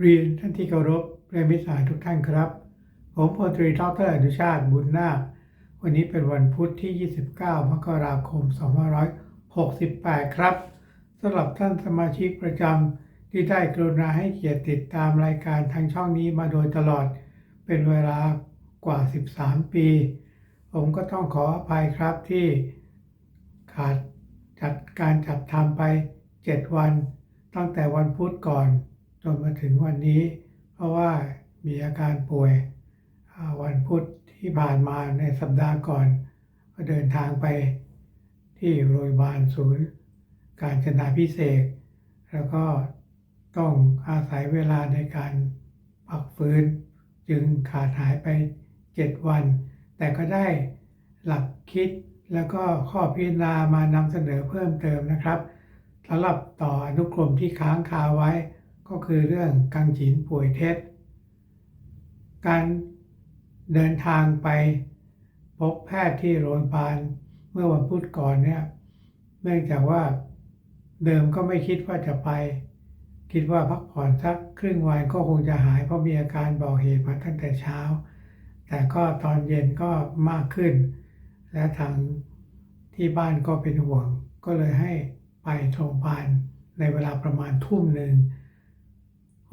เรียนท่านที่เคารพและมิตรสายทุกท่านครับ ผมพลตรีดรอนุชาติบุญนาค วันนี้เป็นวันพุธที่ 29 มกราคม 2568 ครับสำหรับท่านสมาชิกประจำที่ได้กรุณาให้เกียรติติดตามรายการทางช่องนี้มาโดยตลอด เป็นเวลากว่า 13 ปี ผมก็ต้องขออภัยครับที่ขาดจัดการจัดทำไป 7 วัน ตั้งแต่วันพุธก่อน จนมาถึงวันนี้ เพราะว่ามีอาการป่วยวันพุธที่ผ่านมาในสัปดาห์ก่อน ก็เดินทางไปที่โรงพยาบาลศูนย์ การจนาพิเศษ แล้วก็ต้องอาศัยเวลาในการพักฟื้น จึงขาดหายไป 7 วัน แต่ก็ได้หลักคิดแล้วก็ข้อพิจารณามานำเสนอเพิ่มเติมนะครับสำหรับต่ออนุกรมที่ค้างคาไว้ ก็คือเรื่องกังจินป่วยเท็จ การเดินทางไปพบแพทย์ที่โรงพยาบาลเมื่อวันพุธก่อนเนี่ยเนื่องจากว่าเดิมก็ไม่คิดว่าจะไป คิดว่าพักผ่อนสักครึ่งวันก็คงจะหายเพราะมีอาการบอกเหตุมาตั้งแต่เช้า แต่ก็ตอนเย็นก็มากขึ้น และทางที่บ้านก็เป็นห่วง ก็เลยให้ไปโรงพยาบาลในเวลาประมาณทุ่มหนึ่ง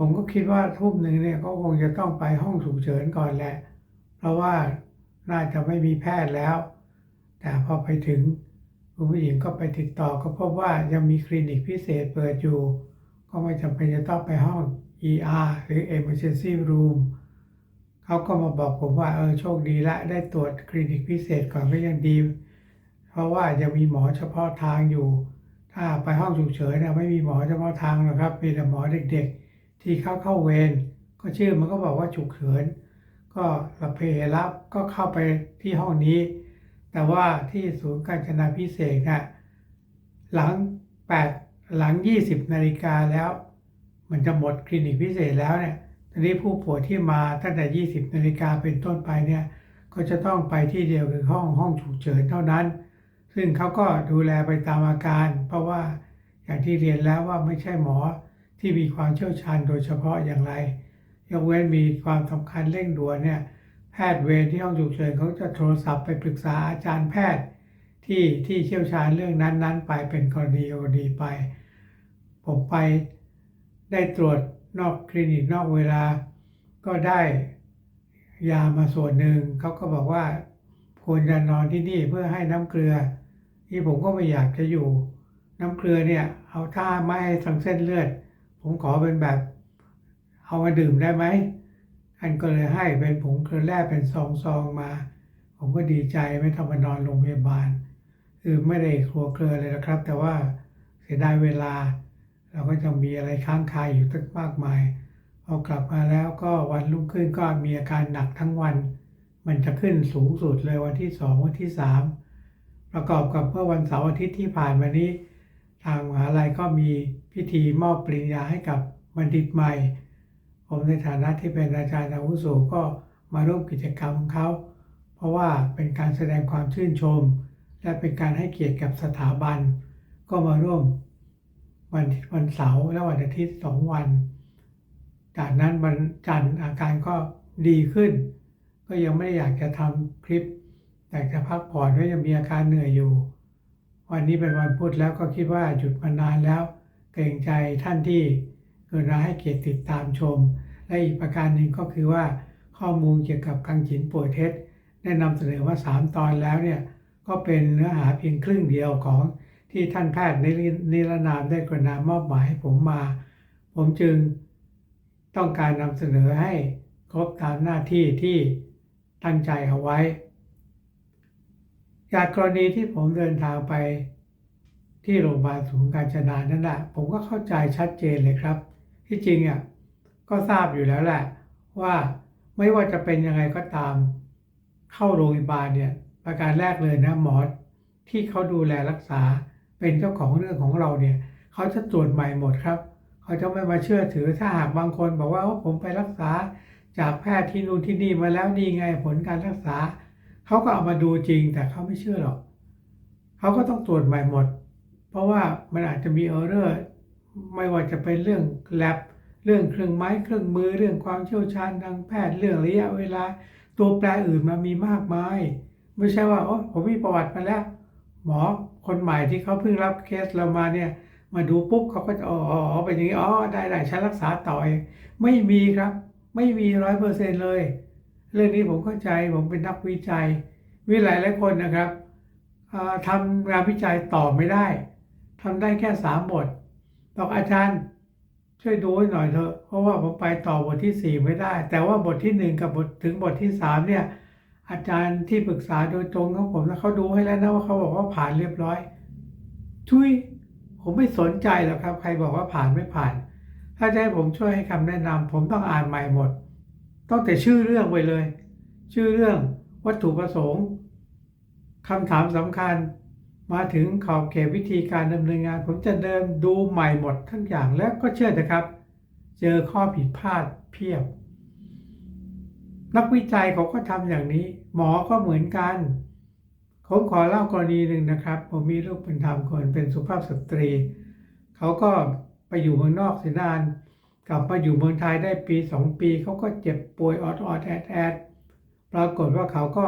ผมก็คิดว่าทุ่มหนึ่งเนี่ยก็คงจะต้องไปห้องฉุกเฉินก่อนแหละ เพราะว่าน่าจะไม่มีแพทย์แล้ว แต่พอไปถึงคุณผู้หญิงก็ไปติดต่อก็พบว่ายังมีคลินิกพิเศษเปิดอยู่ ก็ไม่จำเป็นจะต้องไปห้อง ER หรือ Emergency Room เขาก็มาบอกผมว่าเออโชคดีละได้ตรวจคลินิกพิเศษก่อนก็ยังดี เพราะว่ายังมีหมอเฉพาะทางอยู่ ถ้าไปห้องฉุกเฉินเนี่ยไม่มีหมอเฉพาะทางหรอกครับ มีแต่หมอเด็กๆ ที่เข้าเข้าเวรก็ชื่อมันก็บอกว่าฉุกเฉินก็รับเพรับก็เข้าไปที่ห้องนี้ แต่ว่าที่ศูนย์การจนาพิเศษกน่ะหลัง 8 หลัง 20 นาฬิกาแล้ว มันจะหมดคลินิกพิเศษแล้วเนี่ยทีนี้ผู้ป่วยที่มาตั้งแต่ 20 นาฬิกาเป็นต้นไปเนี่ยก็จะต้องไปที่เดียวคือห้องห้องฉุกเฉินเท่านั้น ซึ่งเขาก็ดูแลไปตามอาการ เพราะว่าอย่างที่เรียนแล้วว่าไม่ใช่หมอ ที่มีความเชี่ยวชาญโดยเฉพาะอย่างไร ยกเว้นมีความสำคัญเร่งด่วนเนี่ยแพทย์เวรที่ห้องฉุกเฉินเขาจะโทรศัพท์ไปปรึกษาอาจารย์แพทย์ ที่ที่เชี่ยวชาญเรื่องนั้นๆ ไปเป็นกรณีกรณีไป ผมไปได้ตรวจนอกคลินิกนอกเวลา ก็ได้ยามาส่วนหนึ่งเขาก็บอกว่าควรจะนอนที่นี่เพื่อให้น้ำเกลือ ที่ผมก็ไม่อยากจะอยู่ น้ำเกลือเนี่ยเอาท่าไม่ให้ทางเส้นเลือด ผมขอเป็นแบบ เอามาดื่มได้ไหมท่านก็เลยให้เป็นผงเกลือแร่เป็นซองๆมา ผมก็ดีใจไม่ต้องมานอนโรงพยาบาลคือไม่ได้ครัวเกลือเลยนะครับ แต่ว่าเสียดายเวลา เราก็จะมีอะไรค้างคาอยู่ตั้งมากมายพอกลับมาแล้วก็วันรุ่งขึ้นก็มีอาการหนักทั้งวัน มันจะขึ้นสูงสุดเลยวันที่สองวันที่สามประกอบกับเมื่อวันเสาร์อาทิตย์ที่ผ่านมานี้ ทางมหาลัยก็มีพิธีมอบปริญญาให้กับบัณฑิตใหม่ ผมในฐานะที่เป็นอาจารย์อาวุโสก็มาร่วมกิจกรรมของเขา เพราะว่าเป็นการแสดงความชื่นชม และเป็นการให้เกียรติกับสถาบัน ก็มาร่วมวันวันเสาร์และวันอาทิตย์สองวัน จากนั้นวันจันทร์อาการก็ดีขึ้น ก็ยังไม่ได้อยากจะทำคลิปอยากจะพักผ่อนก็ยังมีอาการเหนื่อยอยู่ วันนี้เป็นวันพุธแล้วก็คิดว่าหยุดมานานแล้ว เกรงใจท่านที่กรุณาให้เกียรติติดตามชม และอีกประการหนึ่งก็คือว่าข้อมูลเกี่ยวกับกังจินป่วยเท็จได้นำเสนอว่า 3 ตอนแล้วเนี่ยก็เป็นเนื้อหาเพียงครึ่งเดียวของที่ท่านแพทย์นิรนิรนามได้กรุณามอบหมายให้ผมมา ผมจึงต้องการนำเสนอให้ครบตามหน้าที่ที่ตั้งใจเอาไว้ จากกรณีที่ผมเดินทางไปที่โรงพยาบาลศูนย์การจนานั่นแหละผมก็เข้าใจชัดเจนเลยครับ ที่จริงอะก็ทราบอยู่แล้วแหละว่าไม่ว่าจะเป็นยังไงก็ตามเข้าโรงพยาบาลเนี่ยประการแรกเลยนะหมอที่เขาดูแลรักษาเป็นเจ้าของเรื่องของเราเนี่ยเขาจะตรวจใหม่หมดครับ เขาจะไม่มาเชื่อถือถ้าหากบางคนบอกว่าผมไปรักษาจากแพทย์ที่นู่นที่นี่มาแล้วนี่ไงผลการรักษา เขาก็เอามาดูจริงแต่เขาไม่เชื่อหรอกเขาก็ต้องตรวจใหม่หมด เพราะว่ามันอาจจะมีเออร์เรอร์ไม่ว่าจะเป็นเรื่องแลบเรื่องเครื่องไม้เครื่องมือเรื่องความเชี่ยวชาญทางแพทย์เรื่องระยะเวลา ตัวแปรอื่นมามีมากมาย ไม่ใช่ว่าโอ้ผมมีประวัติมาแล้ว หมอคนใหม่ที่เขาเพิ่งรับเคสเรามาเนี่ยมาดูปุ๊บเขาก็จะอ๋ออ๋ออ๋อเป็นอย่างนี้อ๋อได้ได้ฉันรักษาต่อเองไม่มีครับ ไม่มีร้อยเปอร์เซ็นเลย เรื่องนี้ผมเข้าใจผมเป็นนักวิจัย วิหลายหลายคนนะครับอ่าทำงานวิจัยต่อไม่ได้ทำได้แค่สามบทบอกอาจารย์ช่วยดูหน่อยเถอะ เพราะว่าผมไปต่อบทที่สี่ไม่ได้ แต่ว่าบทที่หนึ่งกับบทถึงบทที่สามเนี่ย อาจารย์ที่ปรึกษาโดยตรงของผมแล้วเขาดูให้แล้วนะว่าเขาบอกว่าผ่านเรียบร้อย ทุยผมไม่สนใจหรอกครับ ใครบอกว่าผ่านไม่ผ่าน ถ้าจะให้ผมช่วยให้คำแนะนำผมต้องอ่านใหม่หมด ต้องแต่ชื่อเรื่องไปเลย ชื่อเรื่องวัตถุประสงค์คำถามสำคัญ มาถึงขอบเขตวิธีการดำเนินงาน ผมจะเดินดูใหม่หมดทั้งอย่างแล้วก็เชื่อนะครับ เจอข้อผิดพลาดเพียบ นักวิจัยเขาก็ทำอย่างนี้ หมอก็เหมือนกัน ผมขอเล่ากรณีหนึ่งนะครับ ผมมีลูกเป็นธรรมคนเป็นสุภาพสตรี เขาก็ไปอยู่เมืองนอกเสียนาน กลับมาอยู่เมืองไทยได้ปีสองปีเขาก็เจ็บป่วยออดออดแอดแอดปรากฏว่าเขาก็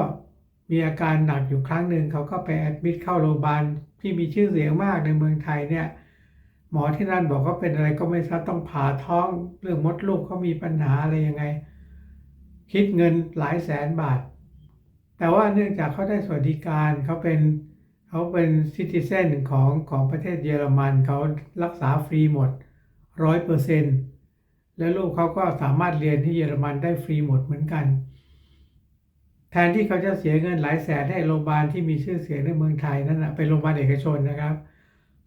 มีอาการหนักอยู่ครั้งหนึ่งเขาก็ไปแอดมิดเข้าโรงพยาบาลที่มีชื่อเสียงมากในเมืองไทยเนี่ยหมอที่นั่นบอกว่าเป็นอะไรก็ไม่ทราบต้องผ่าท้องเรื่องมดลูกเขามีปัญหาอะไรยังไง คิดเงินหลายแสนบาท แต่ว่าเนื่องจากเขาได้สวัสดิการเขาเป็นเขาเป็นซิติเซนของของประเทศเยอรมันเขารักษาฟรีหมดร้อยเปอร์เซ็นต์ แล้วลูกเขาก็สามารถเรียนที่เยอรมันได้ฟรีหมดเหมือนกัน แทนที่เขาจะเสียเงินหลายแสนให้โรงพยาบาลที่มีชื่อเสียงในเมืองไทยนั่นนะเป็นโรงพยาบาลเอกชนนะครับ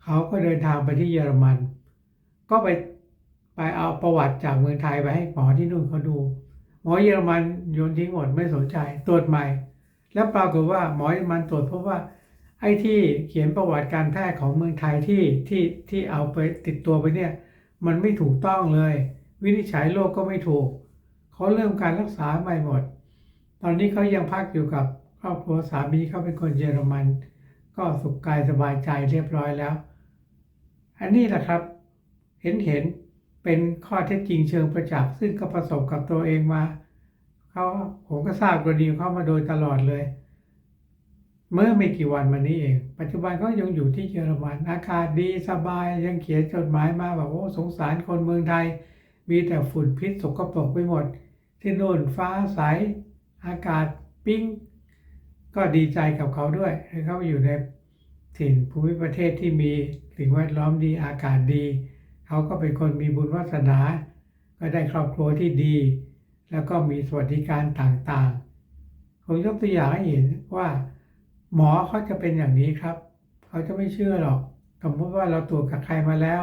เขาก็เดินทางไปที่เยอรมัน ก็ไปไปเอาประวัติจากเมืองไทยไปให้หมอที่นู่นเขาดูหมอเยอรมันโยนทิ้งหมดไม่สนใจตรวจใหม่ แล้วปรากฏว่าหมอเยอรมันตรวจพบว่า ไอ้ที่เขียนประวัติการแพทย์ของเมืองไทยที่ที่ที่เอาไปติดตัวไปเนี่ย มันไม่ถูกต้องเลย วินิจฉัยโรคก็ไม่ถูก เขาเริ่มการรักษาใหม่หมด ตอนนี้เขายังพักอยู่กับครอบครัวสามีเขาเป็นคนเยอรมัน ก็สุขกายสบายใจเรียบร้อยแล้ว อันนี้แหละครับ เห็นเห็นเป็นข้อเท็จจริงเชิงประจักษ์ซึ่งก็ประสบกับตัวเองมาเขาผมก็ทราบกรณีเข้ามาโดยตลอดเลย เมื่อไม่กี่วันมานี้เอง ปัจจุบันก็ยังอยู่ที่เยอรมันอากาศดีสบายยังเขียนจดหมายมาแบบโอ้สงสารคนเมืองไทย มีแต่ฝุ่นพิษสกปรกไปหมด ที่โน่นฟ้าใสอากาศปิ้งก็ดีใจกับเขาด้วยให้เขาอยู่ในถิ่นภูมิประเทศที่มีสิ่งแวดล้อมดีอากาศดี เขาก็เป็นคนมีบุญวาสนา ก็ได้ครอบครัวที่ดี แล้วก็มีสวัสดิการต่างๆ ผมยกตัวอย่างให้เห็นว่า หมอเขาจะเป็นอย่างนี้ครับ เขาจะไม่เชื่อหรอกสมมติว่าเราตรวจกับใครมาแล้ว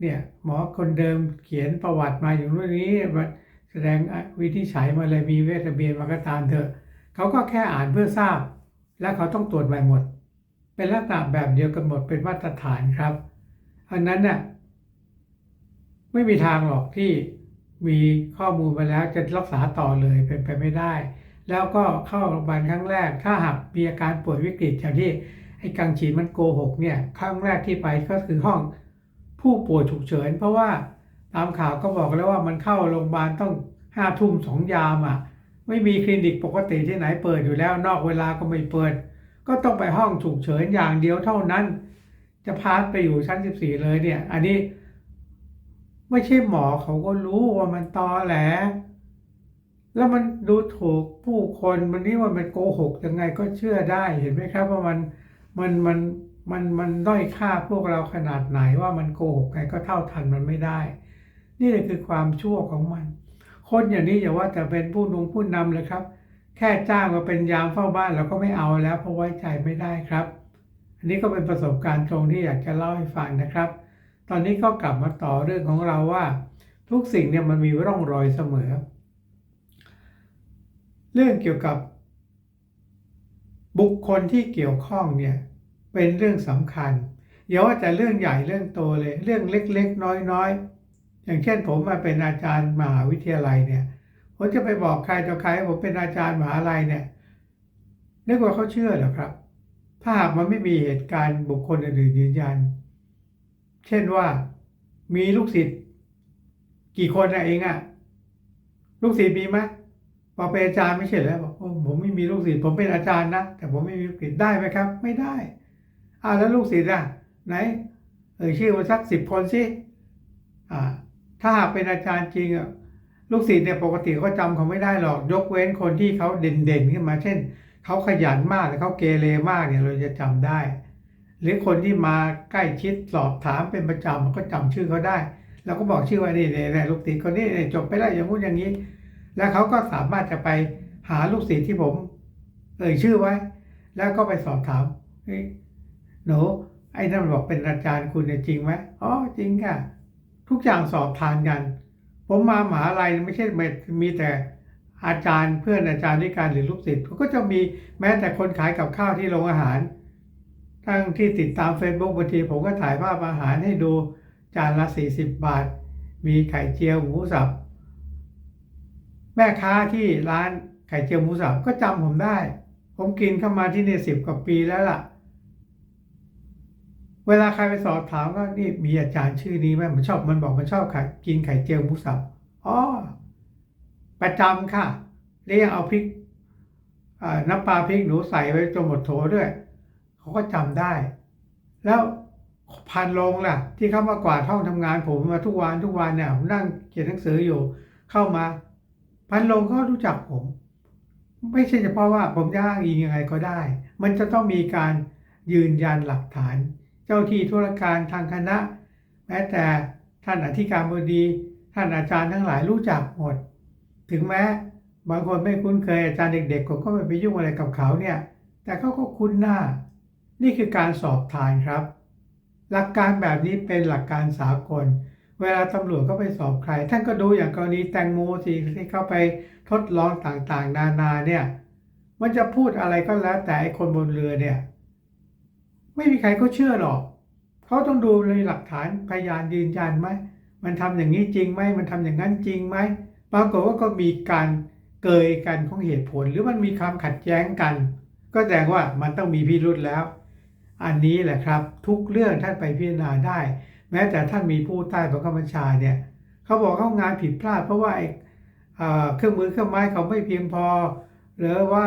เนี่ยหมอคนเดิมเขียนประวัติมาอย่างนู้นนี้แสดงวิธีฉัยมาเลยมีเวทระเบียนมาก็ตามเถอะเขาก็แค่อ่านเพื่อทราบ และเขาต้องตรวจใหม่หมด เป็นลักษณะแบบเดียวกันหมดเป็นมาตรฐานครับอันนั้นน่ะไม่มีทางหรอกที่มีข้อมูลมาแล้วจะรักษาต่อเลยเป็นไปไม่ได้ แล้วก็เข้าโรงพยาบาลครั้งแรก ถ้าหากมีอาการป่วยวิกฤตอย่างที่ไอ้กังฉีนมันโกหกเนี่ยครั้งแรกที่ไปก็คือห้อง ผู้ป่วยฉุกเฉิน เพราะว่าตามข่าวก็บอกแล้วว่ามันเข้าโรงพยาบาลต้องห้าทุ่มสองยามอะไม่มีคลินิกปกติที่ไหนเปิดอยู่แล้ว นอกเวลาก็ไม่เปิด ก็ต้องไปห้องฉุกเฉินอย่างเดียวเท่านั้น จะพาไปอยู่ชั้น 14 เลยเนี่ย อันนี้ ไม่ใช่หมอเขาก็รู้ว่ามันตอแหลแล้วมันดูถูกผู้คนมันนี่ว่ามันโกหกยังไงก็เชื่อได้เห็นไหมครับว่ามันมันมัน มันมันด้อยค่าพวกเราขนาดไหนว่ามันโกหกไงก็เท่าทันมันไม่ได้ นี่เลยคือความชั่วของมัน คนอย่างนี้อย่าว่าแต่เป็นผู้นงผู้นำเลยครับ แค่จ้างมาเป็นยามเฝ้าบ้านเราก็ไม่เอาแล้ว เพราะไว้ใจไม่ได้ครับ อันนี้ก็เป็นประสบการณ์ตรงที่อยากจะเล่าให้ฟังนะครับ ตอนนี้ก็กลับมาต่อเรื่องของเราว่า ทุกสิ่งเนี่ยมันมีร่องรอยเสมอ เรื่องเกี่ยวกับบุคคลที่เกี่ยวข้องเนี่ย เป็นเรื่องสำคัญอย่าว่าแต่เรื่องใหญ่เรื่องโตเลย เรื่องเล็ก ๆ น้อยๆอย่างเช่นผมมาเป็นอาจารย์มหาวิทยาลัยเนี่ยผมจะไปบอกใครต่อใครผมเป็นอาจารย์มหาลัยเนี่ยนึกว่าเขาเชื่อเหรอครับ ถ้าหากมันไม่มีเหตุการณ์บุคคลอื่นยืนยัน เช่นว่ามีลูกศิษย์กี่คนอะเองอะลูกศิษย์มีไหมพอเป็นอาจารย์ไม่ใช่แล้วบอกโอ้ผมไม่มีลูกศิษย์ผมเป็นอาจารย์นะแต่ผมไม่มีลูกศิษย์ได้ไหมครับ ไม่ได้ อ่าแล้วลูกศิษย์อะไหนเอ่ยชื่อมาสักสิบคนสิอ่าถ้าหากเป็นอาจารย์จริงอะลูกศิษย์เนี่ยปกติเขาจำเขาไม่ได้หรอกยกเว้นคนที่เขาเด่นๆขึ้นมา เช่นเขาขยันมากหรือเขาเกเรมากเนี่ยเราจะจำได้ หรือคนที่มาใกล้ชิดสอบถามเป็นประจำมันก็จำชื่อเขาได้เราก็บอกชื่อว่านี่เนี่ยลูกศิษย์คนนี้เนี่ยจบไปแล้วอย่างงู้นอย่างนี้ แล้วเขาก็สามารถจะไปหาลูกศิษย์ที่ผมเอ่ยชื่อไว้ แล้วก็ไปสอบถาม หนูไอ้นั่นมันบอกเป็นอาจารย์คุณจริงไหมอ๋อจริงค่ะ ทุกอย่างสอบทานกัน ผมมามหาลัยไม่ใช่มีแต่อาจารย์เพื่อนอาจารย์ด้วยกันหรือลูกศิษย์เขาก็จะมีแม้แต่คนขายกับข้าวที่โรงอาหาร ทั้งที่ติดตาม Facebook บางทีผมก็ถ่ายภาพอาหารให้ดูจานละ 40 บาท มีไข่เจียวหมูสับ แม่ค้าที่ร้านไข่เจียวหมูสับก็จำผมได้ ผมกินเข้ามาที่นี่สิบกว่าปีแล้วล่ะ เวลาใครไปสอบถามว่านี่มีอาจารย์ชื่อนี้ไหมมันชอบมันบอกมันชอบไข่กินไข่เจียวหมูสับอ๋อประจำค่ะแล้วยังเอาพริกน้ำปลาพริกหนูใส่ไว้จนหมดโถด้วย เขาก็จำได้ แล้วพันลงล่ะ ที่เข้ามากวาดห้องทำงานผมมาทุกวันทุกวันเนี่ยผมนั่งเขียนหนังสืออยู่ เข้ามา พันลงก็รู้จักผม ไม่ใช่เฉพาะว่าผมจะอ้างอิงยังไงก็ได้ มันจะต้องมีการยืนยันหลักฐาน เจ้าที่ธุรการทางคณะ แม้แต่ท่านอธิการบดี ท่านอาจารย์ทั้งหลายรู้จักหมด ถึงแม้บางคนไม่คุ้นเคยอาจารย์เด็กๆผมก็ไม่ไปยุ่งอะไรกับเขาเนี่ย แต่เขาก็คุ้นหน้า นี่คือการสอบทานครับ หลักการแบบนี้เป็นหลักการสากล เวลาตำรวจก็ไปสอบใคร ท่านก็ดูอย่างกรณีแตงโมสิที่เข้าไปทดลองต่างๆ นานาเนี่ย มันจะพูดอะไรก็แล้วแต่ไอ้คนบนเรือเนี่ย ไม่มีใครก็เชื่อหรอกเขาต้องดูเลยหลักฐานพยานยืนยันไหมมันทำอย่างนี้จริงไหมมันทำอย่างนั้นจริงไหมปรากฏว่าก็มีการเกยกันของเหตุผล หรือมันมีความขัดแย้งกัน ก็แสดงว่ามันต้องมีพิรุธแล้ว อันนี้แหละครับ ทุกเรื่องท่านไปพิจารณาได้ แม้แต่ท่านมีผู้ใต้บังคับบัญชาเนี่ยเขาบอกเขางานผิดพลาดเพราะว่าเออเครื่องมือเครื่องไม้เขาไม่เพียงพอ หรือว่า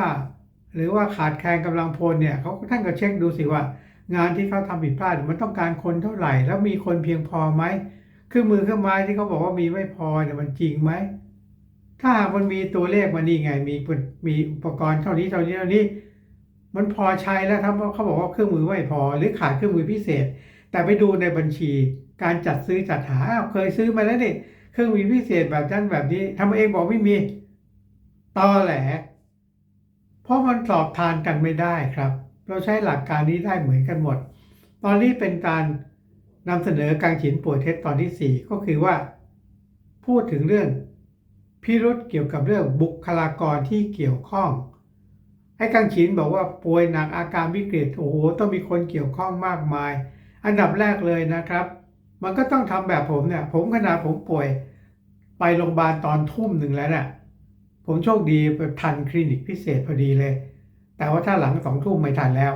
หรือว่าขาดแคลนกำลังพลเนี่ยเขาท่านก็เช็คดูสิว่า งานที่เขาทำผิดพลาดมันต้องการคนเท่าไหร่ แล้วมีคนเพียงพอไหมเครื่องมือเครื่องไม้ที่เขาบอกว่ามีไม่พอเนี่ยมันจริงไหมถ้าหากมันมีตัวเลขมานี่ไงมีมีอุปกรณ์เท่านี้เท่านี้เท่านี้ มันพอใช้แล้วถ้าเขาบอกว่าเครื่องมือไม่พอ หรือขาดเครื่องมือพิเศษ แต่ไปดูในบัญชีการจัดซื้อจัดหาเคยซื้อมาแล้วนี่เครื่องมือพิเศษแบบนั้นแบบนี้ทำเองบอกไม่มีตอแหล เพราะมันสอบทานกันไม่ได้ครับ เราใช้หลักการนี้ได้เหมือนกันหมด ตอนนี้เป็นการนำเสนอการเขียนป่วยเท็จตอนที่ 4 ก็คือว่า พูดถึงเรื่องพิรุษเกี่ยวกับเรื่องบุคลากรที่เกี่ยวข้องให้กังขีนบอกว่าป่วยหนักอาการวิกฤตโอ้โหต้องมีคนเกี่ยวข้องมากมาย อันดับแรกเลยนะครับ มันก็ต้องทำแบบผมเนี่ย ผมขนาดผมป่วยไปโรงพยาบาลตอนทุ่มหนึ่งแล้วเนี่ยผมโชคดีไปทันคลินิกพิเศษพอดีเลย แต่ว่าถ้าหลังสองทุ่มไม่ทันแล้ว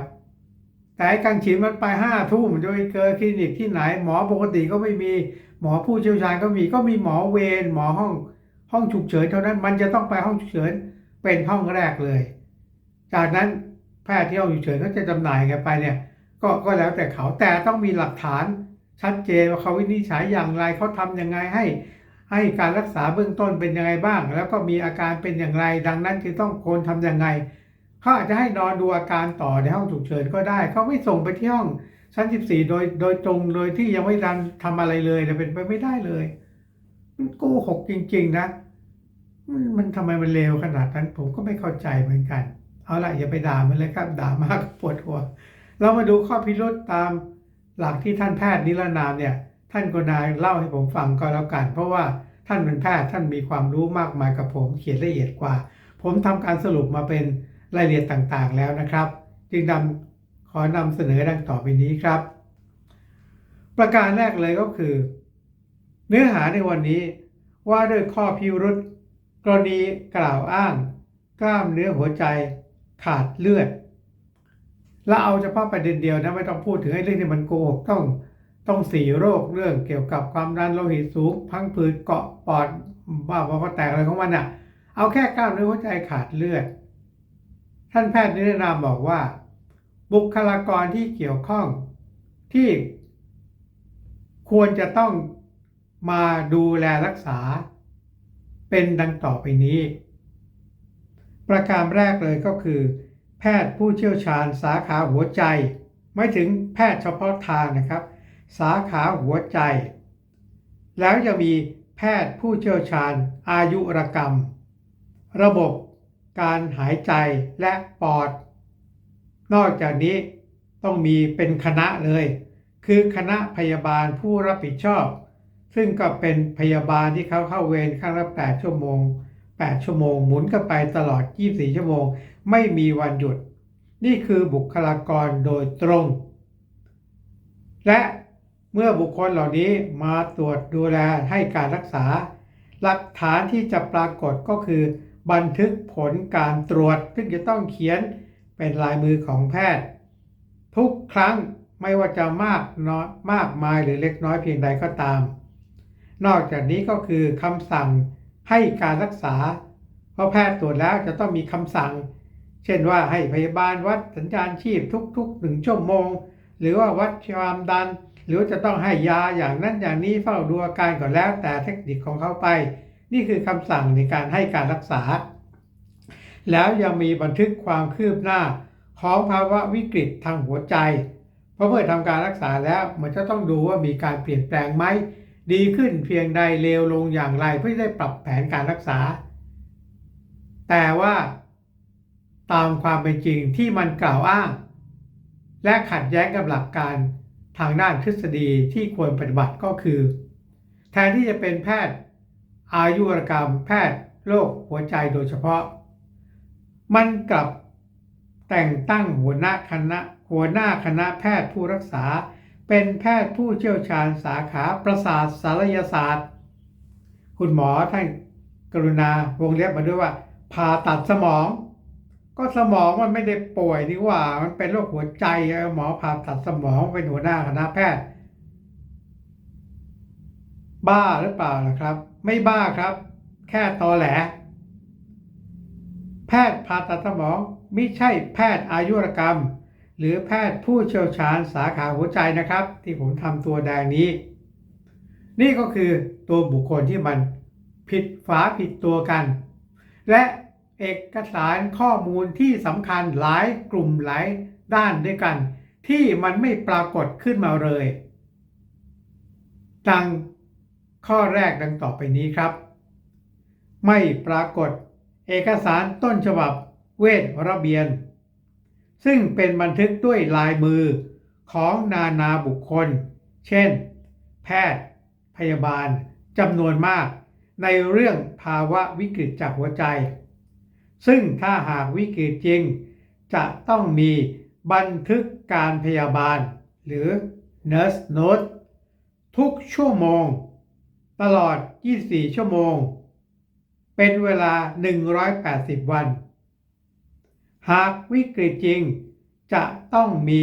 แต่ไอ้กังฉีนมันไปห้าทุ่มโดยเกิดคลินิกที่ไหน หมอปกติก็ไม่มีหมอผู้เชี่ยวชาญก็มีก็มีหมอเวรหมอห้องห้องฉุกเฉินเท่านั้นมันจะต้องไปห้องฉุกเฉินเป็นห้องแรกเลย จากนั้นแพทย์ที่ห้องฉุกเฉินก็จะจำหน่ายกันไปเนี่ยก็ก็แล้วแต่เขาแต่ต้องมีหลักฐานชัดเจนว่าเขาวินิจฉัยอย่างไรเขาทำยังไงให้ ให้การรักษาเบื้องต้นเป็นยังไงบ้าง แล้วก็มีอาการเป็นอย่างไร ดังนั้นคือต้องควรทำยังไง เขาอาจจะให้นอนดูอาการต่อในห้องฉุกเฉินก็ได้เขาไม่ส่งไปที่ห้องชั้น14โดยโดยตรงโดยที่ยังไม่ทันทำอะไรเลยเนี่ยเป็นไปไม่ได้เลยมันโกหกจริง ๆ นะ มันทำไมมันเลวขนาดนั้น ผมก็ไม่เข้าใจเหมือนกัน เอาละอย่าไปด่ามันเลยครับ ด่ามากปวดหัว เรามาดูข้อพิรุษตามหลักที่ท่านแพทย์นิรนามเนี่ย ท่านกนายเล่าให้ผมฟังก็แล้วกัน เพราะว่าท่านเป็นแพทย์ท่านมีความรู้มากมายกับผมเขียนละเอียดกว่า ผมทำการสรุปมาเป็น รายละเอียดต่างๆแล้วนะครับ จึงนำขอนำเสนอดังต่อไปนี้ครับ ประการแรกเลยก็คือ เนื้อหาในวันนี้ว่าด้วยข้อพิรุษกรณีกล่าวอ้าง กล้ามเนื้อหัวใจขาดเลือดและเอาเฉพาะประเด็นเดียวนะไม่ต้องพูดถึงไอ้เรื่องที่มันโกหกต้องต้องสี่โรคเรื่องเกี่ยวกับความดันโลหิตสูง พังผืดเกาะปอดบ้าบอก็แตกอะไรของมันอะ เอาแค่กล้ามเนื้อหัวใจขาดเลือด ท่านแพทย์นิรนามบอกว่า บุคลากรที่เกี่ยวข้องที่ควรจะต้องมาดูแลรักษา เป็นดังต่อไปนี้ ประการแรกเลยก็คือ แพทย์ผู้เชี่ยวชาญสาขาหัวใจ ไม่ถึงแพทย์เฉพาะทางนะครับ สาขาหัวใจ แล้วยังมีแพทย์ผู้เชี่ยวชาญอายุรกรรม ระบบ การหายใจและปอด นอกจากนี้ต้องมีเป็นคณะเลย คือคณะพยาบาลผู้รับผิดชอบ ซึ่งก็เป็นพยาบาลที่เขาเข้าเวรข้างละ8ชั่วโมง 8 ชั่วโมงหมุนกันไปตลอด 24 ชั่วโมง ไม่มีวันหยุด นี่คือบุคลากรโดยตรง และเมื่อบุคคลเหล่านี้มาตรวจดูแลให้การรักษา หลักฐานที่จะปรากฏก็คือ บันทึกผลการตรวจซึ่งจะต้องเขียนเป็นลายมือของแพทย์ ทุกครั้งไม่ว่าจะมากน้อยมากมายหรือเล็กน้อยเพียงใดก็ตาม นอกจากนี้ก็คือคำสั่งให้การรักษา เพราะแพทย์ตรวจแล้วจะต้องมีคำสั่ง เช่นว่าให้พยาบาลวัดสัญญาณชีพทุกๆหนึ่งชั่วโมง หรือว่าวัดความดัน หรือจะต้องให้ยาอย่างนั้นอย่างนี้เฝ้าดูอาการก่อนแล้วแต่เทคนิคของเขาไป นี่คือคำสั่งในการให้การรักษา แล้วยังมีบันทึกความคืบหน้าของภาวะวิกฤตทางหัวใจ เพราะเมื่อทำการรักษาแล้วมันจะต้องดูว่ามีการเปลี่ยนแปลงไหมดีขึ้นเพียงใดเลวลงอย่างไรเพื่อได้ปรับแผนการรักษา แต่ว่าตามความเป็นจริงที่มันกล่าวอ้าง และขัดแย้งกับหลักการทางด้านทฤษฎีที่ควรปฏิบัติก็คือ แทนที่จะเป็นแพทย์ อายุรกรรมแพทย์โรคหัวใจโดยเฉพาะ มันกลับแต่งตั้งหัวหน้าคณะหัวหน้าคณะแพทย์ผู้รักษา เป็นแพทย์ผู้เชี่ยวชาญสาขาประสาทสารยศาสตร์ คุณหมอท่านกรุณาวงเล็บมาด้วยว่าผ่าตัดสมอง ก็สมองมันไม่ได้ป่วยนี่ว่า มันเป็นโรคหัวใจหมอผ่าตัดสมองเป็นหัวหน้าคณะแพทย์ บ้าหรือเปล่าล่ะครับ ไม่บ้าครับ แค่ตอแหล แพทย์ผ่าตัดสมองไม่ใช่แพทย์อายุรกรรม หรือแพทย์ผู้เชี่ยวชาญสาขาหัวใจนะครับ ที่ผมทำตัวแดงนี้ นี่ก็คือตัวบุคคลที่มันผิดฝาผิดตัวกัน และเอกสารข้อมูลที่สำคัญหลายกลุ่มหลายด้านด้วยกัน ที่มันไม่ปรากฏขึ้นมาเลยดัง ข้อแรกดังต่อไปนี้ครับ ไม่ปรากฏเอกสารต้นฉบับเวทระเบียน ซึ่งเป็นบันทึกด้วยลายมือของนานาบุคคล เช่น แพทย์ พยาบาลจำนวนมาก ในเรื่องภาวะวิกฤตจากหัวใจ ซึ่งถ้าหากวิกฤตจริง จะต้องมีบันทึกการพยาบาล หรือ nurse note ทุกชั่วโมง ตลอด 24 ชั่วโมง เป็นเวลา 180 วัน หากวิกฤตจริง จะต้องมี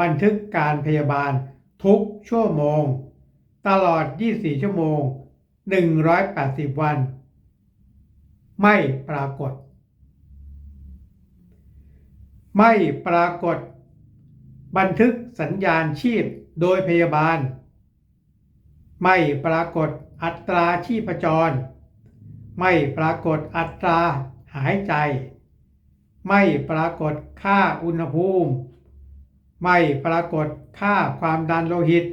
บันทึกการพยาบาลทุกชั่วโมง ตลอด 24 ชั่วโมง 180 วัน ไม่ปรากฏ ไม่ปรากฏ บันทึกสัญญาณชีพโดยพยาบาล ไม่ปรากฏอัตราชีพจร ไม่ปรากฏอัตราหายใจ ไม่ปรากฏค่าอุณหภูมิ ไม่ปรากฏค่าความดันโลหิต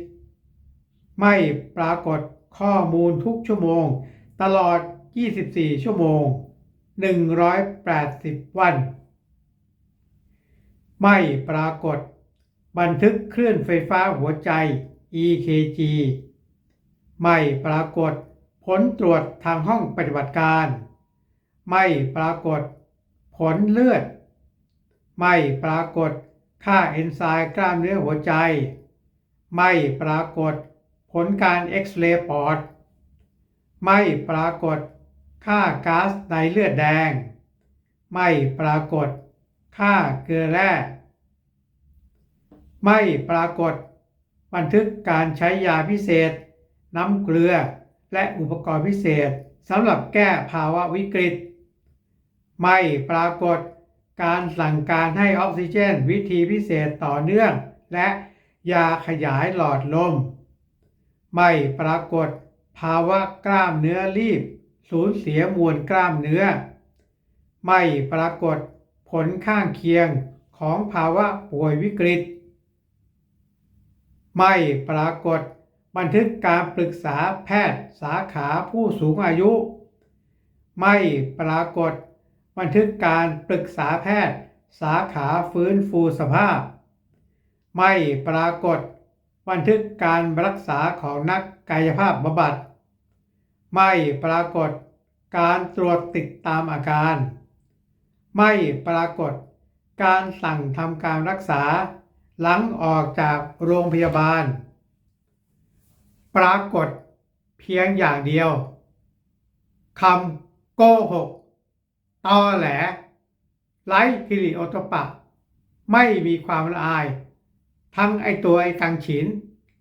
ไม่ปรากฏข้อมูลทุกชั่วโมง ตลอด 24 ชั่วโมง 180 วัน ไม่ปรากฏบันทึกคลื่นไฟฟ้าหัวใจ EKG ไม่ปรากฏผลตรวจทางห้องปฏิบัติการ ไม่ปรากฏผลเลือด ไม่ปรากฏค่าเอนไซม์กล้ามเนื้อหัวใจ ไม่ปรากฏผลการเอ็กซเรย์ปอด ไม่ปรากฏค่าก๊าซในเลือดแดง ไม่ปรากฏค่าเกลือแร่ ไม่ปรากฏบันทึกการใช้ยาพิเศษ น้ำเกลือ และอุปกรณ์พิเศษสำหรับแก้ภาวะวิกฤต ไม่ปรากฏการสั่งการให้ออกซิเจน วิธีพิเศษต่อเนื่อง และยาขยายหลอดลม ไม่ปรากฏภาวะกล้ามเนื้อรีบ สูญเสียมวลกล้ามเนื้อ ไม่ปรากฏผลข้างเคียงของภาวะป่วยวิกฤต ไม่ปรากฏ บันทึกการปรึกษาแพทย์สาขาผู้สูงอายุ ไม่ปรากฏ บันทึกการปรึกษาแพทย์ สาขาฟื้นฟูสภาพ ไม่ปรากฏ บันทึกการรักษาของนักกายภาพบำบัด ไม่ปรากฏ การตรวจติดตามอาการ ไม่ปรากฏ การสั่งทำการรักษา หลังออกจากโรงพยาบาล ปรากฏเพียงอย่างเดียวคำโกหกตอแหลไร้ฮิริโอตปะ ไม่มีความละอาย ทั้งไอตัวไอกังฉิน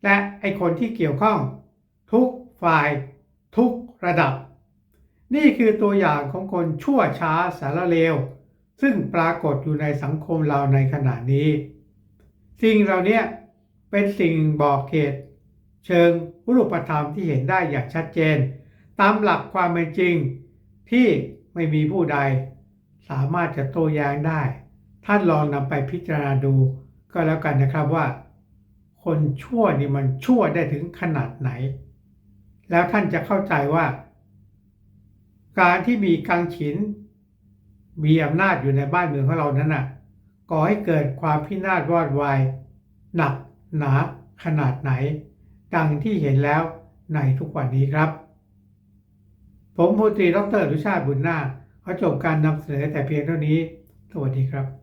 และไอคนที่เกี่ยวข้อง ทุกฝ่าย ทุกระดับ นี่คือตัวอย่างของคนชั่วช้าสารเลว ซึ่งปรากฏอยู่ในสังคมเราในขณะนี้ สิ่งเหล่านี้เป็นสิ่งบอกเหตุเชิง รูปธรรมที่เห็นได้อย่างชัดเจน ตามหลักความเป็นจริงที่ไม่มีผู้ใด สามารถจะโต้แย้งได้ ท่านลองนำไปพิจารณาดูก็แล้วกันนะครับว่า คนชั่วนี่มันชั่วได้ถึงขนาดไหน แล้วท่านจะเข้าใจว่า การที่มีกังฉิน มีอำนาจอยู่ในบ้านเมืองของเรานั้นน่ะก่อให้เกิดความพินาศวอดวาย หนักหนาขนาดไหน ดังที่เห็นแล้วในทุกวันนี้ครับ ผมพลตรีดรอุชาติบุญนาคขอจบการนำเสนอแต่เพียงเท่านี้ สวัสดีครับ